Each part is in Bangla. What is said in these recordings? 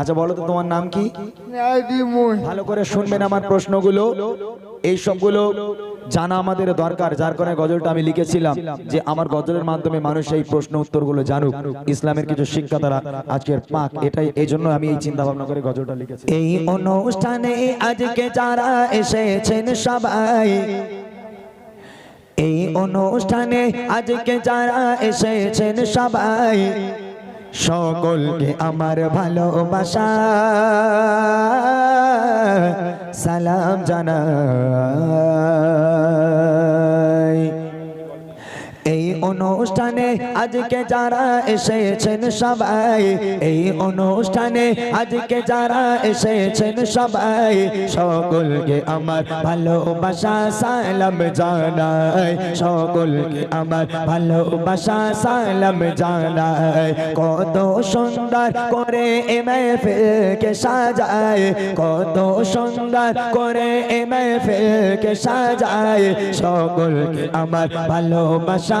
আচ্ছা বলো তো তোমার নাম কি? ভালো করে শুনবেন আমার প্রশ্নগুলো। এই সবগুলো জানা আমাদের দরকার যার কারণে গজলটা আমি লিখেছিলাম যে আমার গজলের মাধ্যমে মানুষ এই প্রশ্ন উত্তরগুলো জানুক। ইসলামের কিছু শিক্ষা তারা আজকের পাক এটাই এই জন্য আমি এই চিন্তা ভাবনা করে গজলটা লিখেছি। এই অনুষ্ঠানে আজকে যারা এসেছেন সবাই এই অনুষ্ঠানে আজকে যারা এসেছেন সবাই সকলকে আমার ভালোবাসা। সালাম এই অনুষ্ঠানে আজকে যারা এসেছেন সবাই, এই অনুষ্ঠানে আজকে যারা এসেছেন সবাই, সকলকে আমার ভালোবাসা, সালাম জানাই। সকলকে আমার ভালোবাসা, সালাম জানাই। কত সুন্দর করে এ মেহফিলকে সাজায় কত সুন্দর করে এ মেহফিলকে সাজায় সকলকে আমার ভালোবাসা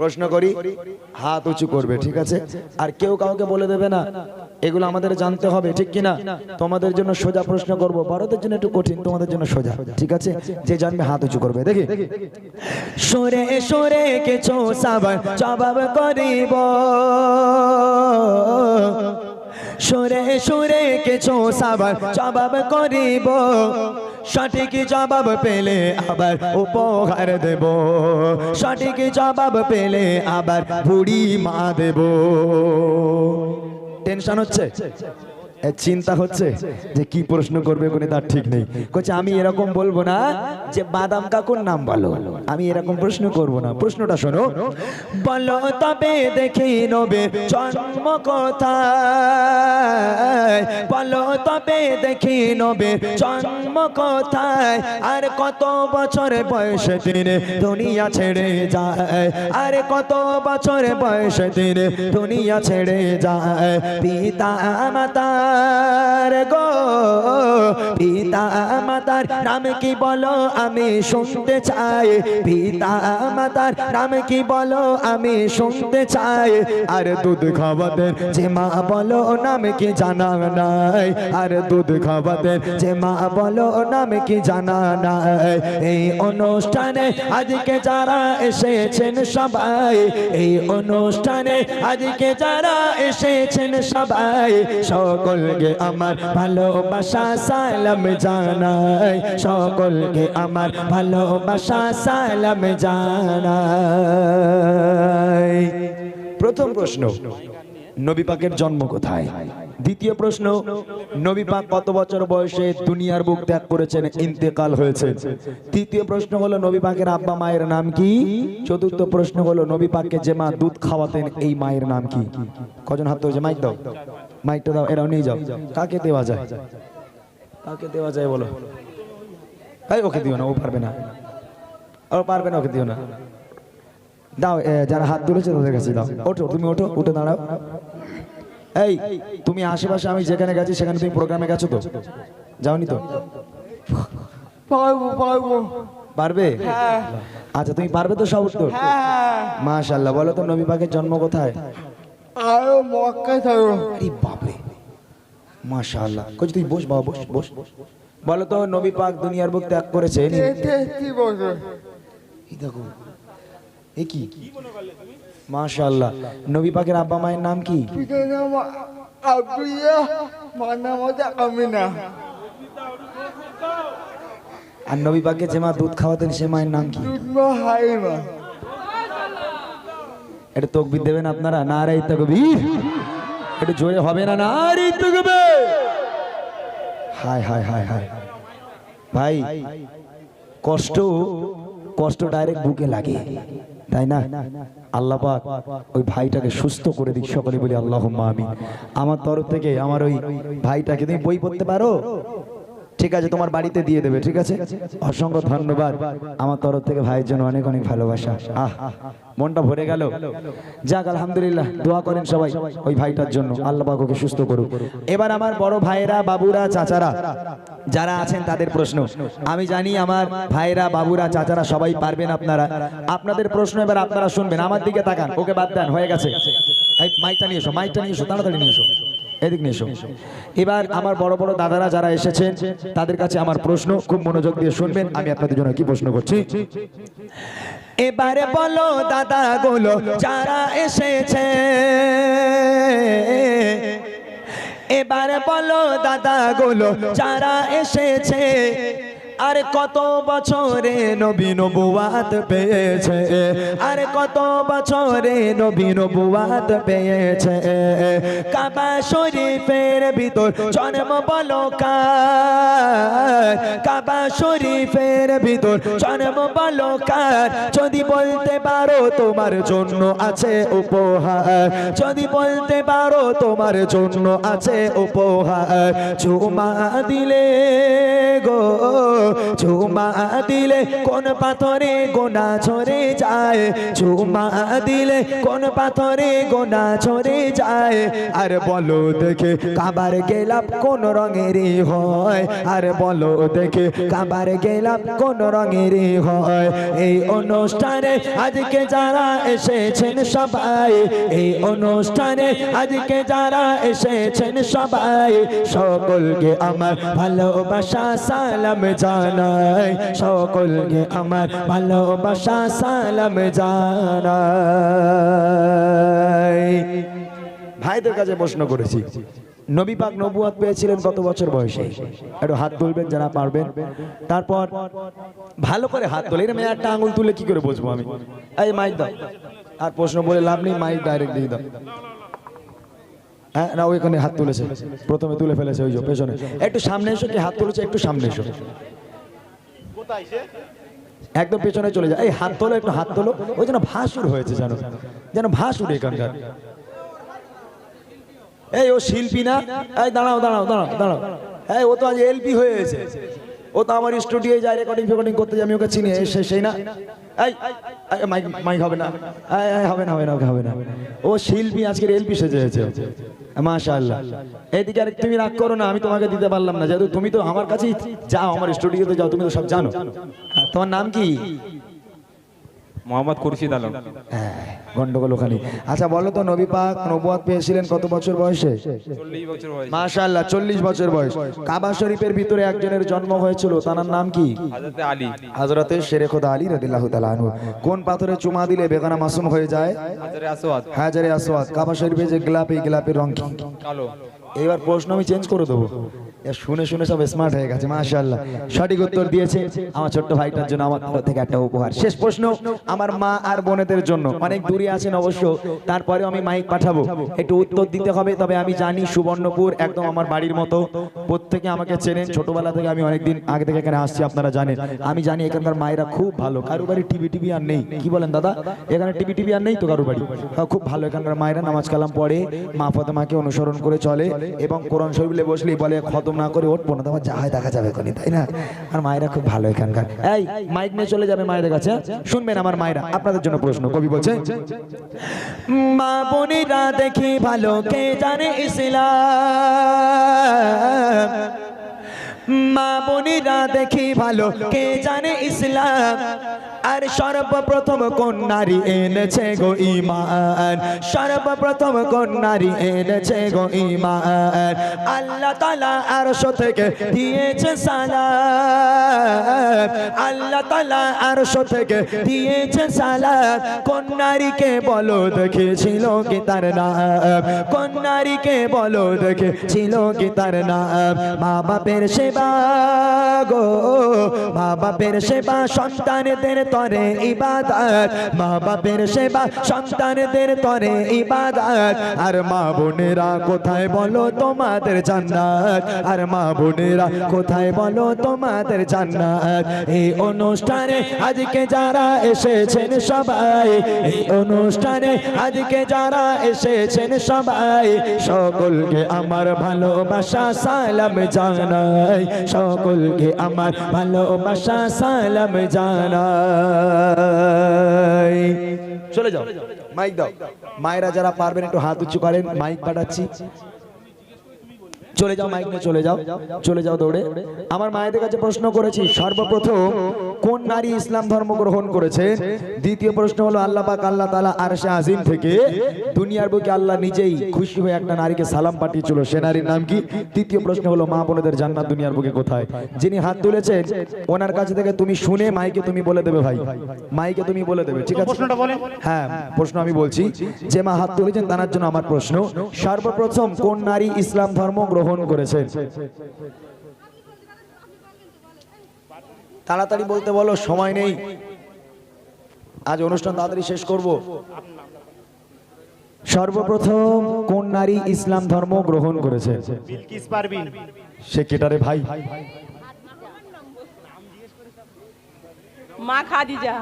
প্রশ্ন করি? হাত উঁচু করবে, ঠিক আছে? আর কেউ কাউকে বলে দেবে না, এগুলো আমাদের জানতে হবে, ঠিক কিনা? তোমাদের জন্য সোজা প্রশ্ন করব, ভারতের জন্য একটু কঠিন, তোমাদের জন্য সোজা, ঠিক আছে? যে জানবে হাত উঁচু করবে, দেখি? সরে সরে কিছু সাবার জবাব করিব। সরে সরে কিছু সাবার জবাব করিব। সঠিক জবাব পেলে আবার উপহার দেব। সঠিক জবাব পেলে আবার বুড়ি মা দেব। টেনশন হচ্ছে? চিন্তা হচ্ছে যে কি প্রশ্ন করবে কোনে তার ঠিক নেই। কচ্ছে আমি এরকম বলব না যে বাদাম কাকুর নাম বলো আমি এরকম প্রশ্ন করব না। প্রশ্নটা শোনো। বলো তবে দেখি নবে জন্ম কোথায়। বলো তবে দেখি নবে জন্ম কোথায়। আর কত বছর বয়সে দিনে দুনিয়া ছেড়ে যায়। আর কত বছর বয়সে দিনে দুনিয়া ছেড়ে যায়। পিতা মাতার গো পিতা মাতার নাম কি বলো? আমি শুনতে চাই। পিতা মাতার নাম কি বলো? আমি শুনতে চাই। আর দুধ খাওয়াতে যে মা বলো, নাম কি জানা নাই? আর দুধ খাওয়াতে যে মা বলো, নাম কি জানা নাই? এই অনুষ্ঠানে আজকে যারা এসেছেন সবাই, এই অনুষ্ঠানে আজকে যারা এসেছেন সবাই, সকলকে আমার ভালোবাসা, সালাম জানাই, সকলকে আমার ভালোবাসা, সালাম জানাই। প্রথম প্রশ্ন, নবী পাকের জন্ম কোথায়? দ্বিতীয় প্রশ্ন, নবী পাক কত বছর বয়সে দুনিয়ার বুক ত্যাগ করেছেন, ইন্তেকাল হয়েছে? তৃতীয় প্রশ্ন হলো, নবী পাকের আব্বা মায়ের নাম কি? চতুর্থ প্রশ্ন হলো, নবী পাককে যে মা দুধ খাওয়াতেন, এই মায়ের নাম কি? কজন হাত তুলছে মাইক দাও। মাইকটা দাও, এরাও নিয়ে যাও। কাকে দেওয়া যায়? কাকে দেওয়া যায় বলো? এই ওকে দিও না ও পারবে না। ও পারবে না ওকে দিও না। দাও যারা হাত তুলেছে তাদের কাছে দাও। ওঠো তুমি ওঠো উঠে দাঁড়াও। এই তুমি আশেপাশে আমি যেখানে গেছি সেখানে তুমি প্রোগ্রামে গেছো তো? যাওনি তো? পারব হ্যাঁ। আচ্ছা তুমি পারবে তো সব উত্তর? হ্যাঁ মাশাল্লাহ বলো তো নবী পাকের জন্ম কোথায়? আরও বাপরে মাশাআল্লাহ। কই তুই বস বাবা বস বস। বলো তো নবী পাক দুনিয়ার বুক ত্যাগ করেছে এই দেখো এ কি? মাশাআল্লাহ। নবী পাকের আব্বা মায়ের নাম কি? আর নবী পাককে যে মা দুধ খাওয়াতেন সে মায়ের নাম কি? এটা তকবির দেবেন আপনারা? না রে তকবির। এটা জোরে হবে না না রে হায় হায় হায় হায়। ভাই, কষ্ট কষ্ট ডাইরেক্ট বুকে লাগে, তাই না? আল্লাহ ওই ভাইটাকে সুস্থ করে দিক সকলে বলি আল্লাহ আমি আমার তরফ থেকে আমার ওই ভাইটাকে তুমি বই পড়তে পারো? ঠিক আছে, তোমার বাড়িতে দিয়ে দেবে, ঠিক আছে? অসংখ্য ধন্যবাদ। আমার তরফ থেকে ভাইয়ের জন্য অনেক অনেক ভালোবাসা। আহ, মনটা ভরে গেল। যাক, আলহামদুলিল্লাহ, দোয়া করেন সবাই ওই ভাইটার জন্য। আল্লাহ পাক সুস্থ করুক। এবার আমার বড় ভাইরা বাবুরা, চাচারা, যারা আছেন তাদের প্রশ্ন। আমি জানি আমার ভাইরা বাবুরা, চাচারা সবাই পারবেন আপনারা। আপনাদের প্রশ্ন এবার আপনারা শুনবেন। আমার দিকে তাকান। ওকে বাদ দেন, হয়ে গেছে। এই, মাইকটা নিয়ে এসো, মাইকটা নিয়ে এসো, তাড়াতাড়ি নিয়ে এসো। এদিক এসো। এবার আমার বড় বড় দাদারা যারা এসেছেন, তাদের কাছে আমার প্রশ্ন, খুব মনোযোগ দিয়ে শুনবেন, আমি আপনাদের জন্য কি প্রশ্ন করছি? এবারে বলো দাদা গুলো যারা এসেছে, এবারে বলো দাদা গুলো যারা এসেছে আর কত বছরে নবী নবুয়াত পেয়েছে? আর কত বছরে নবী নবুয়াত পেয়েছে? কাবা শরীফের ভিতর জন্ম বলো কার? কাবা শরীফের ভিতর জন্ম বলো কার? যদি বলতে পারো তোমার জন্য আছে উপহার। যদি বলতে পারো তোমার জন্য আছে উপহার। চুমা দিলে গো চুমা দিলে কোন পাথরে গোনা ঝরে যায়? চুমা দিলে কোন পাথরে গোনা ঝরে যায়? আর বলো দেখে কাবার গেলাম কোন রঙেরই হয়? আর বলো দেখে কাবার গেলাম কোন রঙেরই হয়? এই অনুষ্ঠানে আজকে যারা এসেছেন সবাই, এই অনুষ্ঠানে আজকে যারা এসেছেন সবাই, সকলকে আমার ভালোবাসা, সালাম জানাই, সকলকে আমার ভালোবাসা, সালাম জানাই। ভাইদের কাছে প্রশ্ন করেছি, নবী পাক নবুয়াত পেয়েছিলেন কত বছর বয়সে? একটু হাত তুলবেন, যারা পারবেন। তারপর, ভালো করে হাত তোলে, এরকম একটা আঙুল তুলে কি করে বুঝব আমি? এই মাইক দাও। আর প্রশ্ন বলে লাভ নেই, মাইক ডাইরেক্ট দিয়ে দাও। হ্যাঁ না ওইখানে হাত তুলেছে। প্রথমে তুলে ফেলেছে, ওই যে পেছনে। একটু সামনে এসো, কি হাত তুলেছে, একটু সামনে এসো। একদম পেছনে চলে যায়। এই হাত তোলো, একটু হাত তোলো। ওই যেন ভাসুর হয়েছে জানো যেন ভাসুর এখানকার। এই ও শিল্পী না? এই দাঁড়াও দাঁড়াও দাঁড়াও দাঁড়াও। এই ও তো আজ এলপি হয়েছে ও তো আমার স্টুডিও যায় রেকর্ডিং ফেকর্ডিং করতে আমি ওকে চিনি সেই না। মাইক মাইক হবে না। হবে না হবে না হবে না। ও শিল্পী এদিকে আর তুমি রাগ করো না, আমি তোমাকে দিতে পারলাম না। যেহেতু তুমি তো আমার কাছেই যাও, আমার স্টুডিওতে যাও, তুমি তো সব জানো। তোমার নাম কি? মোহাম্মদ খুরশিদ আলম। হ্যাঁ, গন্ডগোল ওখানে। আচ্ছা বলো তো নবী পাক নবুয়াত পেয়েছিলেন কত বছর বয়সে? মাশাআল্লাহ চল্লিশ বছর বয়স। কাবা শরীফের ভিতরে একজনের জন্ম হয়েছিল তার নাম কি? আলী। হজরতে শেরে খোদা আলী রাদিল্লাহু তাআলা আনহু। কোন পাথরে চুমা দিলে বেগানা মাসুম হয়ে যায়? হাজরে আসওয়াদ। হাজারে আসওয়াদ। কাবা শরীফে যে গোলাপ এই গোলাপের রং কি? কালো। এবার প্রশ্ন আমি চেঞ্জ করে দেবো। শুনে শুনে সব স্মার্ট হয়ে গেছে মাশাআল্লাহ। সঠিক উত্তর দিয়েছে আমার ছোট্ট ভাইটার জন্য আমার তরফ থেকে একটা উপহার। শেষ প্রশ্ন আমার মা আর বোনেদের জন্য। অনেক দূরে আছেন অবশ্য তারপরেও আমি মাইক পাঠাবো। একটু উত্তর দিতে হবে তবে আমি জানি সুবর্ণপুর একদম আমার বাড়ির মতো। প্রত্যেকে আমাকে চেনেন ছোটবেলা থেকে আমি অনেকদিন আগে থেকে এখানে আসছি আপনারা জানেন। আমি জানি এখানকার মায়েরা খুব ভালো কারও বাড়ি টিভি টিভি আর নেই। কি বলেন দাদা? এখানে টিভি টিভি আর নেই তো কারও বাড়ি? হ্যাঁ, খুব ভালো এখানকার মায়েরা নামাজ কালাম পড়ে মা ফাতেমাকে অনুসরণ করে চলে এবং কোরআন শরীফে বসলেই বলে খতম না করে উঠবো না, তোমার যা হয় দেখা যাবে কোনি, তাই না? আর মায়েরা খুব ভালো এখানকার। এই, মাইক নিয়ে চলে যাবে মায়েদের কাছে? শুনবেন আমার মায়েরা, আপনাদের জন্য প্রশ্ন, কবি বলছে, মা বোনেরা দেখি ভালো, কে জানে ইসলাম? মা বোনেরা দেখি ভালো, কে জানে ইসলাম? আর সর্বপ্রথম কোন নারী এনেছে গো ইমান সর্বপ্রথম কোন নারী এনেছে গো ইমান আল্লাহ তালা আরশ থেকে দিয়েছে সালাম। আল্লাহ তালা আরশ থেকে দিয়েছে সালাম। কোন নারীকে বলো দেখেছিল কি তার নাম? কোন নারীকে বলো দেখেছিল কি তার নাম? মা বাপের সে সেবা গো। মা বাপের সেবা সন্তানদের তরে ইবাদত। মা বাপের সেবা সন্তানদের তরে ইবাদত। আর মা বোনেরা কোথায় বলো তোমাদের জান্নাত? আর মা বোনেরা কোথায় বলো তোমাদের জান্নাত? এই অনুষ্ঠানে আজকে যারা এসেছেন সবাই, এই অনুষ্ঠানে আজকে যারা এসেছেন সবাই, সকলকে আমার ভালোবাসা সালাম জানাই। সকলকে আমার ভালোবাসা, সালাম জানাই। চলে যাও। মাইক দাও। মায়েরা যারা পারবেন একটু হাত উঁচু করেন, মাইক পাঠাচ্ছি চলে যাও, মাইক নিয়ে চলে যাও। চলে যাও দৌড়ে। আমার মায়েদের কাছে প্রশ্ন করেছি, সর্বপ্রথম কোন নারী ইসলাম ধর্ম গ্রহণ করেছে? দ্বিতীয় প্রশ্ন হলো আল্লাহ পাক আল্লাহ তালা আরশে আজিম থেকে দুনিয়ার বুকে আল্লাহ নিজেই খুশি হয়ে একটা নারীকে সালাম পাঠিয়েছিল। সে নারীর নাম কি? তৃতীয় প্রশ্ন হলো মা বোনেদের জান্নাত দুনিয়ার বুকে কোথায়? যিনি হাত তুলেছেন ওনার কাছে থেকে তুমি শুনে মাইকে তুমি বলে দেবে ভাই। মাইকে তুমি বলে দেবে ঠিক আছে? প্রশ্নটা বলেন। হ্যাঁ প্রশ্ন আমি বলছি যে মা হাত তুলেছেন তার জন্য আমার প্রশ্ন সর্বপ্রথম কোন নারী ইসলাম ধর্ম গ্রহণ করেছেন? তাড়াতাড়ি বলতে বলো সময় নেই। আজ অনুষ্ঠান তাড়াতাড়ি শেষ করব। সর্বপ্রথম কোন নারী ইসলাম ধর্ম গ্রহণ করেছে? সে কেটারে ভাই? মা খাদিজা।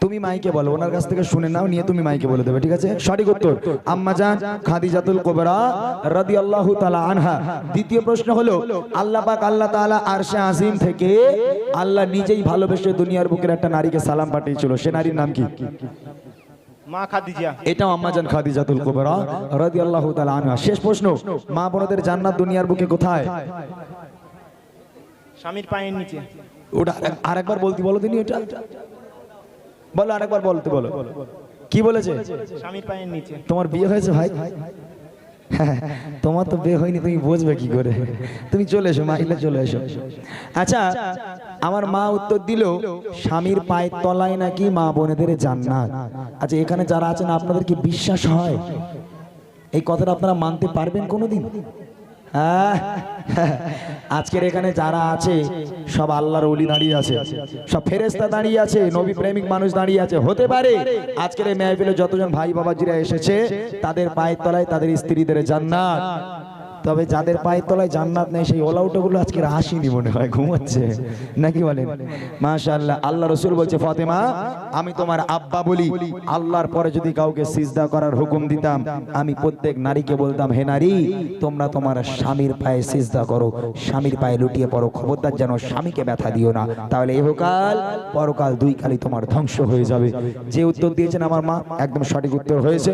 তুমি মাইকে বলো ওনার কাছ থেকে শুনে নাও নিয়ে তুমি মাইকে বলে দেবে ঠিক আছে? সঠিক উত্তর আম্মাজান খাদিজাতুল কোবরা রাদিয়াল্লাহু তাআলা আনহা। দ্বিতীয় প্রশ্ন হলো আল্লাহ পাক আল্লাহ তাআলা আরশে আজিম থেকে আল্লাহ নিজেই ভালোবেসে দুনিয়ার বুকের একটা নারীকে সালাম পাঠিয়েছিল সে নারীর নাম কি? মা খাদিজা। এটাও আম্মাজান খাদিজাতুল কোবরা রাদিয়াল্লাহু তাআলা আনহা। শেষ প্রশ্ন মা বোনদের জান্নাত দুনিয়ার বুকে কোথায়? স্বামীর পায়ের নিচে। ওটা আরেক- আরেকবার বলতে বলো তিনি ওটা। বলো আরেকবার বলতে বলো। কি বলেছে? স্বামীর পায়ের নিচে। তোমার বিয়ে হয়েছে ভাই? তোমার তো বিয়ে হয়নি তুমি বুঝবে কি করে। তুমি চলে এসো মাইলে চলে এসো। আচ্ছা আমার মা উত্তর দিল স্বামীর পায়ের তলায় নাকি মা বোনেদের জান্নাত। আচ্ছা এখানে যারা আছেন আপনাদের কি বিশ্বাস হয়? এই কথাটা আপনারা মানতে পারবেন কোনোদিন? হ্যাঁ? আজকের এখানে যারা আছে, সব আল্লাহর অলি দাঁড়িয়ে আছে। সব ফেরেস্তা দাঁড়িয়ে আছে, নবী প্রেমিক মানুষ দাঁড়িয়ে আছে। হতে পারে আজকের এই মেহফিলে যতজন ভাই বাবাজিরা এসেছে, তাদের পায়ের তলায় তাদের স্ত্রীদের জান্নাত। তবে যাদের পায়ের তলায় জান্নাত নেই, সেই ওলাউটোগুলো আজকে আসেনি মনে হয়, ঘুমাচ্ছে। নাকি বলেন? মাশাআল্লাহ, আল্লাহ রসুল বলছে, ফাতেমা, আমি তোমার আব্বা বলি, আল্লাহর পরে যদি কাউকে সিজদা করার হুকুম দিতাম, আমি প্রত্যেক নারীকে বলতাম, হে নারী, তোমরা তোমার স্বামীর পায়ে সিজদা করো, স্বামীর পায়ে লুটিয়ে পড়ো, খবরদার যেন স্বামীকে ব্যথা দিও না। তাহলে ইহকাল পরকাল দুই কালই তোমার ধ্বংস হয়ে যাবে। যে উত্তর দিয়েছেন আমার মা, একদম সঠিক উত্তর হয়েছে।